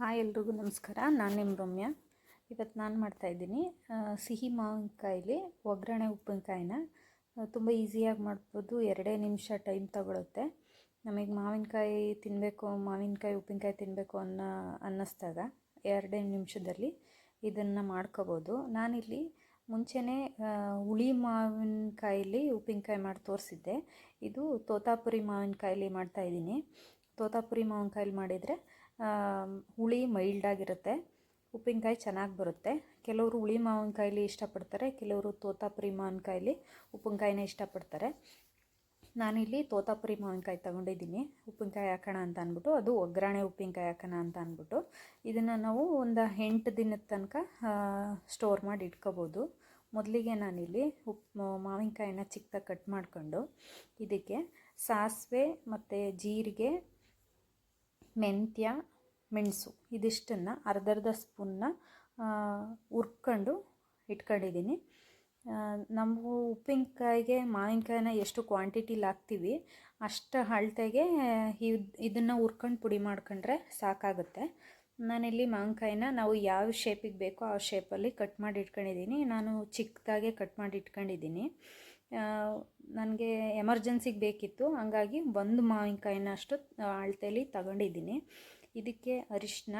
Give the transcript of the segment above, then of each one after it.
Hi ಎಲ್ರಿಗೂ ನಮಸ್ಕಾರ. ನಾನು ನಿಮ್ಮ ರಮ್ಯ. ಇವತ್ತು ನಾನು ಮಾಡ್ತಾಯಿದ್ದೀನಿ ಸಿಹಿ ಮಾವಿನಕಾಯಿಲಿ ಒಗ್ಗರಣೆ ಉಪ್ಪಿನಕಾಯಿನ ತುಂಬ ಈಸಿಯಾಗಿ ಮಾಡ್ಬೋದು. ಎರಡೇ ನಿಮಿಷ ಟೈಮ್ ತಗೊಳುತ್ತೆ. ನಮಗೆ ಮಾವಿನಕಾಯಿ ತಿನ್ನಬೇಕು ಮಾವಿನಕಾಯಿ ಉಪ್ಪಿನಕಾಯಿ ತಿನ್ನಬೇಕು ಅನ್ನೋ ಅನ್ನಿಸ್ದಾಗ ಎರಡೇ ನಿಮಿಷದಲ್ಲಿ. ಇದನ್ನು ಮಾಡ್ಕೋಬೋದು. ನಾನಿಲ್ಲಿ ಮುಂಚೆನೇ ಹುಳಿ ಮಾವಿನಕಾಯಲ್ಲಿ ಉಪ್ಪಿನಕಾಯಿ ಮಾಡಿ ತೋರಿಸಿದ್ದೆ. ಇದು ತೋತಾಪುರಿ ಮಾವಿನಕಾಯಲ್ಲಿ ಮಾಡ್ತಾಯಿದ್ದೀನಿ ತೋತಾಪುರಿ ಮಾವಿನಕಾಯಲ್ಲಿ ಮಾಡಿದರೆ ಹುಳಿ ಮೈಲ್ಡಾಗಿರುತ್ತೆ ಉಪ್ಪಿನಕಾಯಿ ಚೆನ್ನಾಗಿ ಬರುತ್ತೆ. ಕೆಲವರು ಹುಳಿ ಮಾವಿನಕಾಯಲ್ಲಿ ಇಷ್ಟಪಡ್ತಾರೆ, ಕೆಲವರು ತೋತಾಪುರಿ ಮಾವಿನಕಾಯಲ್ಲಿ ಉಪ್ಪಿನಕಾಯಿನೇ ಇಷ್ಟಪಡ್ತಾರೆ. ನಾನಿಲ್ಲಿ ತೋತಾಪುರಿ ಮಾವಿನಕಾಯಿ ತೊಗೊಂಡಿದ್ದೀನಿ. ಉಪ್ಪಿನಕಾಯಿ ಹಾಕೋಣ ಅಂತ ಅಂದ್ಬಿಟ್ಟು ಅದು ಒಗ್ಗರಣೆ ಉಪ್ಪಿನಕಾಯಿ ಹಾಕೋಣ ಅಂತ ಅಂದ್ಬಿಟ್ಟು ಇದನ್ನು ನಾವು ಒಂದು ಎಂಟು ದಿನದ ತನಕ ಸ್ಟೋರ್ ಮಾಡಿ ಇಟ್ಕೋಬೋದು. ಮೊದಲಿಗೆ ನಾನಿಲ್ಲಿ ಉಪ್ಪು ಮಾವಿನಕಾಯಿನ ಚಿಕ್ಕದಾಗಿ ಕಟ್ ಮಾಡಿಕೊಂಡು, ಇದಕ್ಕೆ ಸಾಸಿವೆ ಮತ್ತು ಜೀರಿಗೆ, ಮೆಂತ್ಯ ಮೆಣಸು ಇದಿಷ್ಟನ್ನು ಅರ್ಧರ್ಧ ಸ್ಪೂನ್ನ ಹುರ್ಕೊಂಡು ಇಟ್ಕೊಂಡಿದ್ದೀನಿ. ನಾವು ಉಪ್ಪಿನಕಾಯಿಗೆ ಮಾವಿನಕಾಯಿನ ಎಷ್ಟು ಕ್ವಾಂಟಿಟಿಲಿ ಹಾಕ್ತೀವಿ, ಅಷ್ಟು ಅಳತೆಗೆ ಇದನ್ನು ಹುರ್ಕೊಂಡು ಪುಡಿ ಮಾಡ್ಕೊಂಡ್ರೆ ಸಾಕಾಗುತ್ತೆ. ನಾನಿಲ್ಲಿ ಮಾವಿನಕಾಯಿನ ನಾವು ಯಾವ ಶೇಪಿಗೆ ಬೇಕೋ ಆ ಶೇಪಲ್ಲಿ ಕಟ್ ಮಾಡಿ ಇಟ್ಕೊಂಡಿದ್ದೀನಿ. ನಾನು ಚಿಕ್ಕದಾಗೆ ಕಟ್ ಮಾಡಿ ಇಟ್ಕೊಂಡಿದ್ದೀನಿ. ನನಗೆ ಎಮರ್ಜೆನ್ಸಿಗೆ ಬೇಕಿತ್ತು, ಹಂಗಾಗಿ ಒಂದು ಮಾವಿನಕಾಯಿನ ಅಷ್ಟು ಅಳತೆಯಲ್ಲಿ ತಗೊಂಡಿದ್ದೀನಿ. ಇದಕ್ಕೆ ಅರಿಶಿನ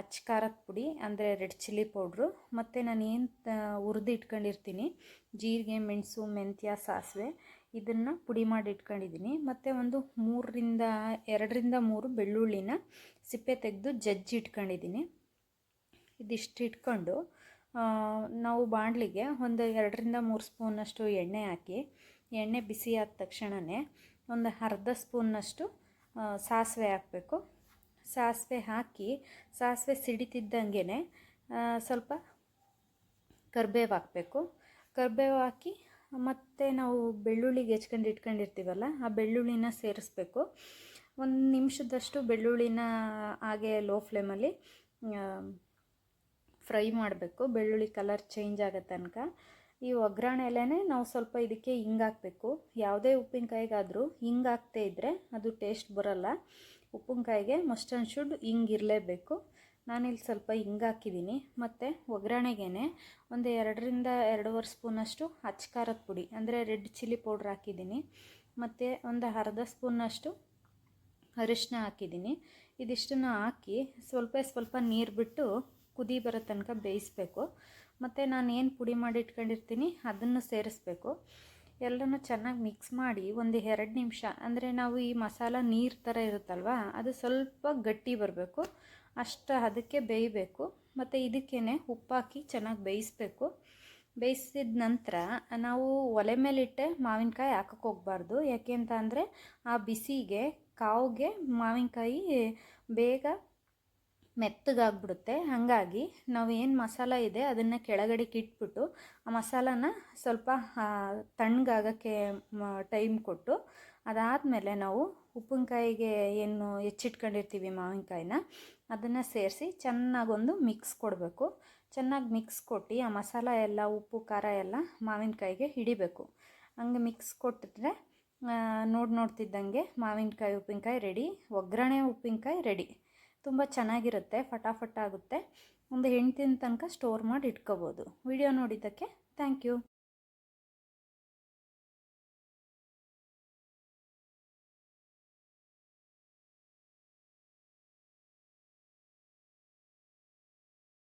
ಅಚ್ಚಕಾರದ ಪುಡಿ, ಅಂದರೆ ರೆಡ್ ಚಿಲ್ಲಿ ಪೌಡ್ರು. ಮತ್ತು ನಾನು ಏನು ಹುರಿದು ಇಟ್ಕೊಂಡಿರ್ತೀನಿ, ಜೀರಿಗೆ, ಮೆಣಸು, ಮೆಂತ್ಯ, ಸಾಸಿವೆ, ಇದನ್ನು ಪುಡಿ ಮಾಡಿ ಇಟ್ಕೊಂಡಿದ್ದೀನಿ ಮತ್ತು ಒಂದು ಮೂರರಿಂದ, ಎರಡರಿಂದ ಮೂರು ಬೆಳ್ಳುಳ್ಳಿನ ಸಿಪ್ಪೆ ತೆಗೆದು ಜಜ್ಜಿ ಇಟ್ಕೊಂಡಿದ್ದೀನಿ ಇದಿಷ್ಟು ಇಟ್ಕೊಂಡು ನಾವು ಬಾಣಲಿಗೆ ಒಂದು ಎರಡರಿಂದ ಮೂರು ಸ್ಪೂನಷ್ಟು ಎಣ್ಣೆ ಹಾಕಿ, ಎಣ್ಣೆ ಬಿಸಿ ಆದ ತಕ್ಷಣವೇ ಒಂದು ಅರ್ಧ ಸ್ಪೂನ್ನಷ್ಟು ಸಾಸಿವೆ ಹಾಕಬೇಕು. ಸಾಸಿವೆ ಹಾಕಿ ಸಾಸಿವೆ ಸಿಡಿತಿದ್ದಂಗೆ ಸ್ವಲ್ಪ ಕರ್ಬೇವು ಹಾಕಬೇಕು. ಕರ್ಬೇವು ಹಾಕಿ ಮತ್ತು ನಾವು ಬೆಳ್ಳುಳ್ಳಿಗೆ ಹೆಚ್ಕೊಂಡು ಇಟ್ಕೊಂಡಿರ್ತೀವಲ್ಲ, ಆ ಬೆಳ್ಳುಳ್ಳಿನ ಸೇರಿಸ್ಬೇಕು. ಒಂದು ನಿಮಿಷದಷ್ಟು ಬೆಳ್ಳುಳ್ಳಿನ ಹಾಗೆ ಲೋ ಫ್ಲೇಮಲ್ಲಿ ಫ್ರೈ ಮಾಡಬೇಕು. ಬೆಳ್ಳುಳ್ಳಿ ಕಲರ್ ಚೇಂಜ್ ಆಗೋ ತನಕ. ಈ ಒಗ್ಗರಣೆಲೇ ನಾವು ಸ್ವಲ್ಪ ಇದಕ್ಕೆ ಹಿಂಗಾಕಬೇಕು ಯಾವುದೇ ಉಪ್ಪಿನಕಾಯಿಗಾದರೂ ಹಿಂಗೆ ಹಾಕ್ತೇ ಇದ್ದರೆ ಅದು ಟೇಸ್ಟ್ ಬರೋಲ್ಲ. ಉಪ್ಪಿನಕಾಯಿಗೆ ಮಸ್ಟ್ ಶುಡ್ ಹಿಂಗಿರಲೇಬೇಕು ನಾನಿಲ್ಲಿ ಸ್ವಲ್ಪ ಹಿಂಗೆ ಹಾಕಿದ್ದೀನಿ ಮತ್ತು ಒಗ್ಗರಣೆಗೆ ಒಂದು ಎರಡರಿಂದ ಎರಡೂವರೆ ಸ್ಪೂನಷ್ಟು ಅಚ್ಚ ಖಾರದ ಪುಡಿ, ಅಂದರೆ ರೆಡ್ ಚಿಲ್ಲಿ ಪೌಡ್ರ್ ಹಾಕಿದ್ದೀನಿ ಮತ್ತು ಒಂದು ಅರ್ಧ ಸ್ಪೂನಷ್ಟು ಅರಿಶಿನ ಹಾಕಿದ್ದೀನಿ ಇದಿಷ್ಟನ್ನು ಹಾಕಿ ಸ್ವಲ್ಪ ಸ್ವಲ್ಪ ನೀರು ಬಿಟ್ಟು ಕುದಿ ಬರೋ ತನಕ ಬೇಯಿಸ್ಬೇಕು. ಮತ್ತು ನಾನು ಏನು ಪುಡಿ ಮಾಡಿ ಇಟ್ಕೊಂಡಿರ್ತೀನಿ ಅದನ್ನು ಸೇರಿಸ್ಬೇಕು. ಎಲ್ಲನೂ ಚೆನ್ನಾಗಿ ಮಿಕ್ಸ್ ಮಾಡಿ ಒಂದು ಎರಡು ನಿಮಿಷ, ಅಂದರೆ ನಾವು ಈ ಮಸಾಲ ನೀರು ಥರ ಇರುತ್ತಲ್ವ, ಅದು ಸ್ವಲ್ಪ ಗಟ್ಟಿ ಬರಬೇಕು. ಅಷ್ಟು ಅದಕ್ಕೆ ಬೇಯಬೇಕು. ಮತ್ತು ಇದಕ್ಕೇ ಉಪ್ಪಾಕಿ ಚೆನ್ನಾಗಿ ಬೇಯಿಸ್ಬೇಕು. ಬೇಯಿಸಿದ ನಂತರ ನಾವು ಒಲೆ ಮೇಲಿಟ್ಟೆ ಮಾವಿನಕಾಯಿ ಹಾಕಕ್ಕೆ ಹೋಗ್ಬಾರ್ದು. ಯಾಕೆ ಅಂತ ಅಂದರೆ ಆ ಬಿಸಿಗೆ, ಕಾವಿಗೆ ಮಾವಿನಕಾಯಿ ಬೇಗ ಮೆತ್ತಗಾಗ್ಬಿಡುತ್ತೆ. ಹಾಗಾಗಿ ನಾವು ಏನು ಮಸಾಲ ಇದೆ ಅದನ್ನು ಕೆಳಗಡೆ ಇಟ್ಬಿಟ್ಟು ಆ ಮಸಾಲಾನ ಸ್ವಲ್ಪ ತಣ್ಣಗಾಗೋಕ್ಕೆ ಟೈಮ್ ಕೊಟ್ಟು ಅದಾದಮೇಲೆ ನಾವು ಉಪ್ಪಿನಕಾಯಿಗೆ ಏನು ಹೆಚ್ಚಿಟ್ಕೊಂಡಿರ್ತೀವಿ ಮಾವಿನಕಾಯಿನ, ಅದನ್ನು ಸೇರಿಸಿ ಚೆನ್ನಾಗೊಂದು ಮಿಕ್ಸ್ ಕೊಡಬೇಕು. ಚೆನ್ನಾಗಿ ಮಿಕ್ಸ್ ಕೊಟ್ಟು ಆ ಮಸಾಲ ಎಲ್ಲ, ಉಪ್ಪು, ಖಾರ ಎಲ್ಲ ಮಾವಿನಕಾಯಿಗೆ ಹಿಡಿಬೇಕು. ಹಂಗೆ ಮಿಕ್ಸ್ ಕೊಟ್ಟಿದ್ರೆ ನೋಡಿ ನೋಡ್ತಿದ್ದಂಗೆ ಮಾವಿನಕಾಯಿ, ಉಪ್ಪಿನಕಾಯಿ ರೆಡಿ ಒಗ್ಗರಣೆ ಉಪ್ಪಿನಕಾಯಿ ರೆಡಿ ತುಂಬ ಚೆನ್ನಾಗಿರುತ್ತೆ, ಫಟಾಫಟ್ ಆಗುತ್ತೆ. ಒಂದು ಎಂಟು ದಿನ ತನಕ ಸ್ಟೋರ್ ಮಾಡಿ ಇಟ್ಕೋಬೋದು. ವಿಡಿಯೋ ನೋಡಿದ್ದಕ್ಕೆ ಥ್ಯಾಂಕ್ ಯು